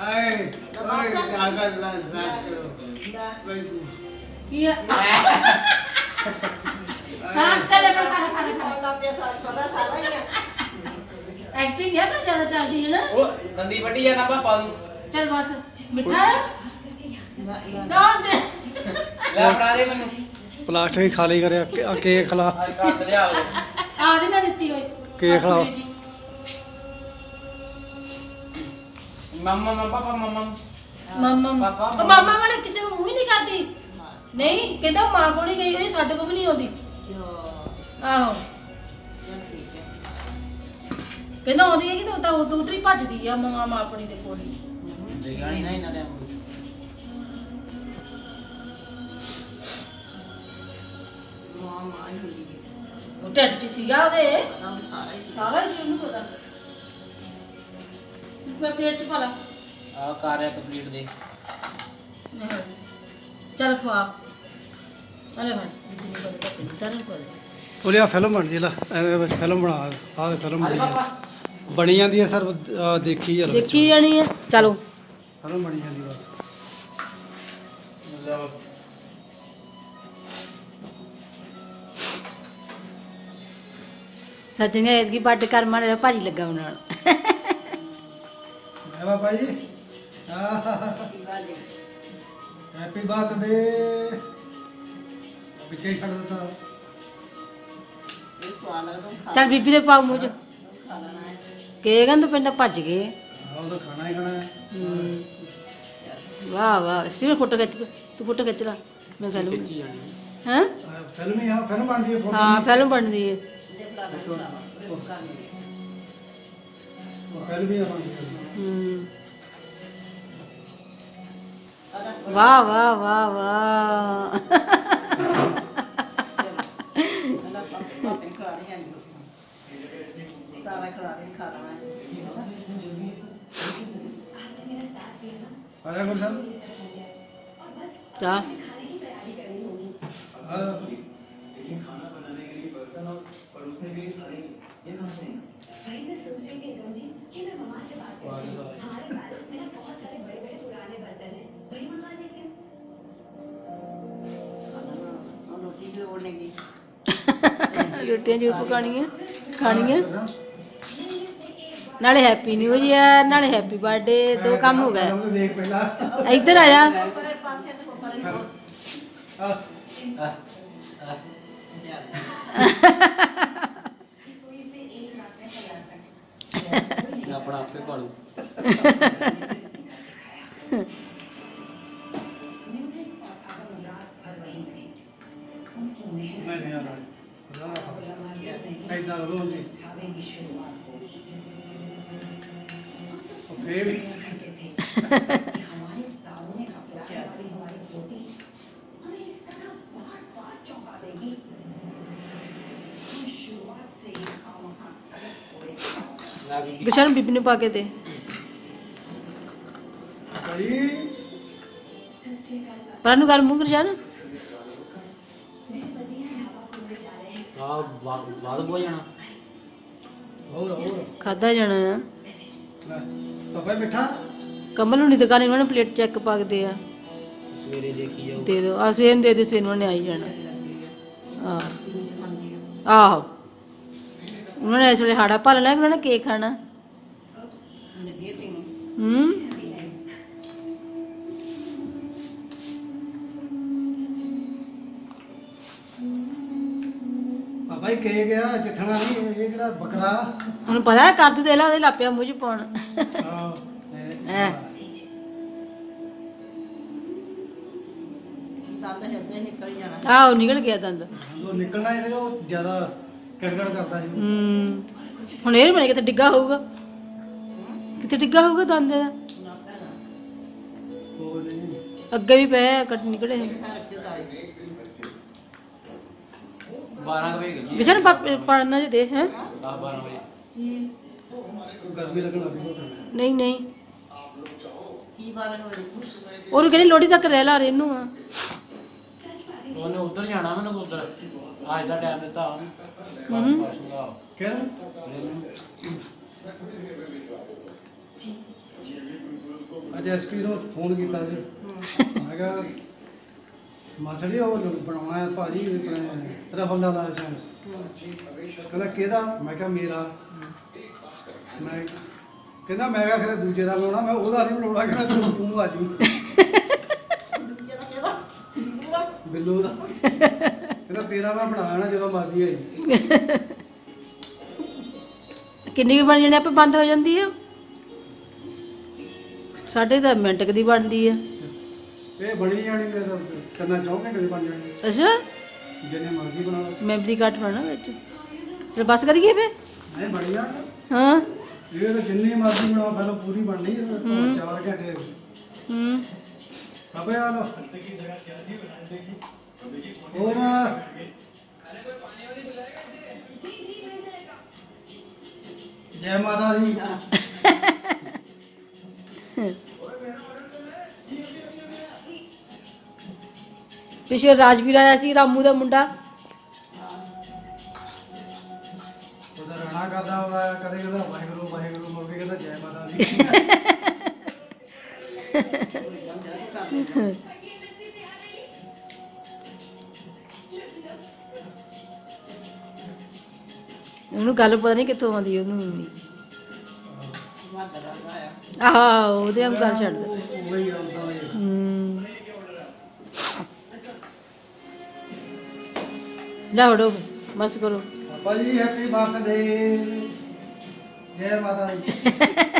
ਆਏ ਓਏ ਆਗਾ ਲਾ ਲਾ ਕੋਈ ਕੀ ਆ ਹਾਂ ਚੱਲ ਆਪਣਾ ਖਾਣਾ ਖਾਣਾ ਖਾਣਾ ਐਕਟਿੰਗ ਹੈ ਤਾਂ ਜ਼ਿਆਦਾ ਚੱਲਦੀ ਹੈ ਨਾ ਉਹ ਦੰਦੀ ਵੱਡੀ ਜਾਣਾ ਪਾਪਾ ਨੂੰ ਚੱਲ ਬਸ ਮਿੱਠਾ ਹੈ ਨਾ ਦੇ ਲੈ ਫੜਾ ਦੇ ਮੈਨੂੰ ਪਲਾਸਟਿਕ ਖਾਲੀ ਕਰਿਆ ਕੇ- ਆ ਕੇਕ ਖਲਾ ਅੱਜ ਲਿਆ ਆ ਦੇ ਮੈਂ ਦਿੱਤੀ ਹੋਈ ਕੀ ਖਿਲਾਓ? ਮੰਮਾ ਮੰਮਾ ਪਾਪਾ ਮੰਮਾ। ਮਾਮਾ। ਪਾਪਾ, ਉਹ ਮਾਮਾ ਵਾਲੇ ਕਿਸੇ ਨੂੰ ਮੂੰਹ ਹੀ ਨਹੀਂ ਕਰਦੀ। ਨਹੀਂ ਕਹਿੰਦਾ ਉਹ ਮਾਂ ਕੋਲ ਹੀ ਗਈ ਹੋਈ ਸਾਡੇ ਕੋਲ ਵੀ ਨਹੀਂ ਆਉਂਦੀ। ਆਹੋ। ਕਹਿੰਦਾ ਆਉਂਦੀ ਹੈ ਕਿ ਤੂੰ ਤਾਂ ਉਦੋਂ ਉਧਰ ਹੀ ਭੱਜਦੀ ਆ ਮਾਂ ਮਾਂ ਆਪਣੀ ਦੇ ਕੋਲ ਹੀ। ਦੇਖਿਆ ਨਹੀਂ ਨਾ ਨੇ ਉਹ ਢਿੱਡ 'ਚ ਸੀਗਾ ਉਹਦੇ। ਸਾਰਾ ਹੀ ਸੀ ਉਹਨੂੰ ਪਤਾ। ਮੈਂ ਪਲੇਟ 'ਚ ਪਾ ਲਾ। ਆ ਕਰ ਰਿਹਾ ਕੰਪਲੀਟ ਦੇ। ਚੱਲ ਖਵਾ। ਅਲੇ ਭਾਈ ਜਿੰਨੀ ਗੱਲ ਕਰਨੀ ਸਾਰਿਆਂ ਕੋਲ ਉਹਦੇ ਆ ਫਿਲਮ ਬਣ ਜੀ ਲਾ। ਐਵੇਂ ਵਿੱਚ ਫਿਲਮ ਬਣਾ ਆਹ ਫਿਲਮ ਅਰੇ ਬਣੀ ਪਾਪਾ ਆ। ਬਣੀ ਜਾਂਦੀ ਹੈ ਸਰ ਆਹ ਦੇਖੀ ਚਲੋ ਦੇਖੀ ਜਾਣੀ ਹੈ ਚਲੋ। ਫਿਲਮ ਬਣੀ ਜਾਂਦੀ ਬਸ ਸੱਜਣੇ ਐਤਕੀ ਬੱਡ ਕਰ ਮਾਰੇ ਭਾਜੀ ਲੱਗਾ ਬਣਾਉਣ ਹੈ ਬਾਬਾ ਜੀ? ਹੈਪੀ ਬਰਥਡੇ ਪਿੱਛੇ ਛੱਡ ਦਿੱਤਾ। ਚੱਲ ਬੀਬੀ ਦੇ ਪਾਉ ਮੂੰਹ ਚ। ਕੇ ਕਹਿੰਦੇ ਪਿੰਡ ਭੱਜ ਗਏ। ਉਹ ਤਾਂ ਖਾਣਾ ਹੀ ਖਾਣਾ ਹਮ। ਵਾਹ ਵਾਹ। ਸਿਰ ਫੋਟੋ ਖਿੱਚ ਤੂੰ ਫੋਟੋ ਖਿੱਚ ਲੈ। ਮੈਂ ਫਿਲਮ ਖਿੱਚੀ ਜਾਣੀ ਹਾਂ? ਫਿਲਮ ਹੀ ਆ ਫਿਲਮ ਬਣਦੀ ਹੈ ਫੋਟੋ ਹਾਂ ਫਿਲਮ ਬਣਦੀ ਹੈ। हम्म। वाह वाह वाह वाह। क्या? खाना बनाने के लिए बर्तन और परोसने के लिए थाली ये ना ਫਿਲਮ ਹੀ ਆ ਬਣਦੀ ਹੈ ਹਮ। ਵਾਹ ਵਾਹ ਵਾਹ ਵਾਹ ਆਇਆ ਗੁਰਸ਼ਨ ਚਾਹ ਆ ਰੋਟੀਆਂ ਜ਼ਰੂਰ ਪਕਾਣੀਆਂ ਖਾਣੀਆਂ ਨਾਲੇ ਹੈਪੀ ਨਿਊ ਇਅਰ ਨਾਲੇ ਹੈਪੀ ਬਰਥਡੇ ਦੋ ਕੰਮ ਹੋ ਗਏ ਇੱਧਰ ਆ ਜਾ ਆ ਆ ਆ ਆਪਣਾ ਆਪੇ ਪਾਲੂ ਐਦਾਂ ਰੋ ਜੀ ਫੇਰ ਵੀ ਲਾ ਬੀਬੀ ਗੁਸ਼ਨ ਬੀਬੀ ਨੂੰ ਪਾ ਕੇ ਦੇ। ਪਰ ਨੂੰ ਕਰ ਮੂੰਹ ਗੁਸ਼ਨ ਆ ਬਾਦ ਬੋ ਜਾਣਾ। ਹੋਰ ਹੋਰ। ਖਾਦਾ ਜਾਣਾ ਆ। ਪਾਪਾ ਮਿੱਠਾ। ਕਮਲ ਹੁਣੀ ਦੁਕਾਨੇ ਉਹਨਾਂ ਨੇ ਪਲੇਟ ਚੈੱਕ ਪਾਕਦੇ ਆ। ਸਵੇਰੇ ਦੇਖੀ ਜਾਊ। ਦੇ ਦੋ ਆ ਸੇਨ ਦੇ ਦੇ ਸੇਨ ਉਹਨੇ ਆਈ ਜਾਣਾ। ਆ ਆਹੋ। ਉਹਨਾਂ ਨੇ ਇਸ ਵੇਲੇ ਹਾੜਾ ਭਾ ਲੈਣਾ ਕਿ ਉਹਨਾਂ ਨੇ ਕੇਕ ਖਾਣਾ? ਹੂੰ? ਪਾਪਾ ਹੀ ਕਹੇ ਗਿਆ ਚਿੱਠਣਾ ਨਹੀਂ ਇਹ ਜਿਹੜਾ ਬੱਕਰਾ? ਹੁਣ ਪਤਾ ਕਰਦ ਦੇ ਲਾ ਉਹਦੇ ਲਾਪਿਆ ਮੂੰਹ ਚ ਪਾਉਣ। ਆ ਹੈਂ। ਆਹੋ ਨਿਕਲ ਗਿਆ ਦੰਦ। ਉਹ ਨਿਕਲਣਾ ਇਹਦੇ ਉਹ ਜ਼ਿਆਦਾ ਕੜਕੜ ਕਰਦਾ ਸੀ। ਹੂੰ। ਹੁਣ ਇਹ ਬਣੇ ਕਿਤੇ ਡਿੱਗਾ ਹੋਊਗਾ? ਕਿਤੇ ਡਿੱਗਾ ਹੋਊਗਾ ਦੰਦ? ਇਹਦਾ ਉਹ ਨਹੀਂ ਅੱਗੇ ਵੀ ਪਏ ਆ, ਕੱਟ ਨਿਕਲੇ 12 ਵਜੇ ਗਈ ਵਿਚਾਰ ਪੜਨਾ ਜੇ ਦੇ ਹੈ? 10 12 ਵਜੇ। ਗਰਮੀ ਲੱਗਣ ਲੱਗ ਪਈ ਨਹੀਂ ਨਹੀਂ। ਉਹਨੂੰ ਕਹਿੰਦੀ ਲੋੜੀ ਤੱਕ ਰਹਿ ਲਾ ਰੇ ਇਹਨੂੰ ਆ। ਉਹਨੇ ਉਧਰ ਜਾਣਾ ਮੈਨੂੰ ਉਧਰ। ਅੱਜ ਦਾ ਟਾਈਮ ਦਿੱਤਾ। ਹੂੰ। ਕਿਹੜਾ? ਉਹਨੇ ਐਸਪੀ ਨੂੰ ਫੋਨ ਕੀਤਾ ਸੀ ਮੈਂ ਕਿਹਾ ਉਹ ਜੋ ਬਣਾਉਣਾ ਹੈ ਭਾਜੀ ਆਪਣੇ ਰਫਲ ਦਾ ਲਾਇਸੈਂਸ ਕਹਿੰਦਾ ਕਿਹਦਾ? ਮੈਂ ਕਿਹਾ ਮੇਰਾ। ਮੈਂ ਕਹਿੰਦਾ ਮੈਂ ਕਿਹਾ ਖਰੇ ਦੂਜੇ ਦਾ ਬਣਾਉਣਾ? ਮੈਂ ਉਹਦਾ ਨਹੀਂ ਬਣਾਉਣਾ ਕਹਿੰਦਾ ਤੂੰ ਤੂੰ ਆ ਜੀ ਬਿੱਲੂ ਦਾ। ਕਹਿੰਦਾ ਤੇਰਾ ਮੈਂ ਬਣਾ ਲੈਣਾ ਜਦੋਂ ਮਰਜ਼ੀ ਆਈ ਕਿੰਨੀ ਕੁ ਬਣ ਜਾਣੀ ਆਪੇ ਬੰਦ ਹੋ ਜਾਂਦੀ ਆ। ਸਾਡੇ ਤਾਂ ਮਿੰਟ ਕੁ ਦੀ ਬਣਦੀ ਆ। ਇਹ ਬਣੀ ਜਾਣੀ ਤੇ ਕੰਨਾ 4 ਘੰਟੇ ਦੀ ਬਣ ਜਾਣੀ ਅੱਛਾ। ਜਿੰਨੇ ਮਰਜ਼ੀ ਬਣਾ ਲਓ। ਮੈਮਰੀ ਕਾਰਡ ਪਾਣਾ ਵਿੱਚ। ਚਲ ਬਸ ਕਰੀਏ ਫੇ ਨਹੀਂ ਬਣੀ ਜਾਣ ਹਾਂ। ਇਹ ਤਾਂ ਜਿੰਨੀ ਮਰਜ਼ੀ ਬਣਾਓ ਪਹਿਲਾਂ ਪੂਰੀ ਬਣਨੀ ਹੈ ਹੂੰ। 4 ਘੰਟੇ ਹੂੰ। ਅਬੇ ਆ ਲੋ ਹੋਰ? ਜੈ ਮਾਤਾ ਦੀ। ਪਿਛੇ ਰਾਜਵੀਰ ਆਇਆ ਸੀ ਰਾਮੂ ਦਾ ਮੁੰਡਾ। ਉਹਦਾ ਰਾਣਾ ਕਰਦਾ ਹੋਇਆ ਕਦੇ ਕਹਿੰਦਾ ਵਾਹਿਗੁਰੂ ਵਾਹਿਗੁਰੂ ਕੇ ਕਹਿੰਦਾ ਜੈ ਮਾਤਾ ਦੀ। ਉਹਨੂੰ ਗੱਲ ਪਤਾ ਨਹੀਂ ਕਿੱਥੋਂ ਆਉਂਦੀ ਉਹਨੂੰ ਆਹ ਉਹਦੇ ਵਾਂਗ ਗੱਲ ਛੱਡ ਦੇ ਉਹ ਆਉਂਦਾ ਹੈ। ਲੈ ਵੜੋ ਬਸ ਕਰੋ। ਪਾਪਾ ਜੀ ਹੈਪੀ ਬਰਥਡੇ ਜੈ ਮਾਤਾ ਦੀ।